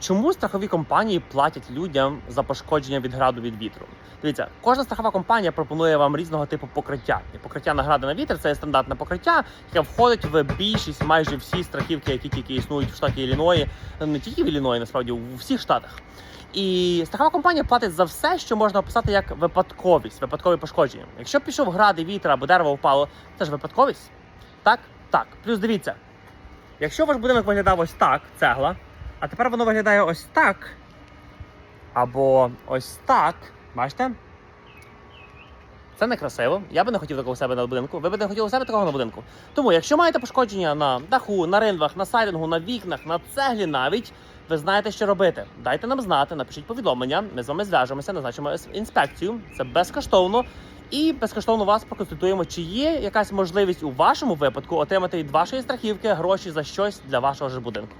Чому страхові компанії платять людям за пошкодження від граду від вітру? Дивіться, кожна страхова компанія пропонує вам різного типу покриття. І покриття на гради на вітер це стандартне покриття, яке входить в більшість, майже всі страхівки, які тільки існують в штаті Ілліної, не тільки в Ілліної, насправді у всіх штатах. І страхова компанія платить за все, що можна описати як випадковість, випадкові пошкодження. Якщо пішов град і вітер або дерево впало, це ж випадковість. Так? Так. Плюс дивіться, якщо ваш будинок виглядав ось так, цегла, а тепер воно виглядає ось так. Або ось так. Бачите? Це некрасиво. Я би не хотів такого у себе на будинку. Ви б не хотіли у себе такого на будинку. Тому, якщо маєте пошкодження на даху, на ринвах, на сайдингу, на вікнах, на цеглі навіть, ви знаєте, що робити. Дайте нам знати, напишіть повідомлення. Ми з вами зв'яжемося, назначимо інспекцію. Це безкоштовно. І безкоштовно вас проконсультуємо, чи є якась можливість у вашому випадку отримати від вашої страхівки гроші за щось для вашого ж будинку.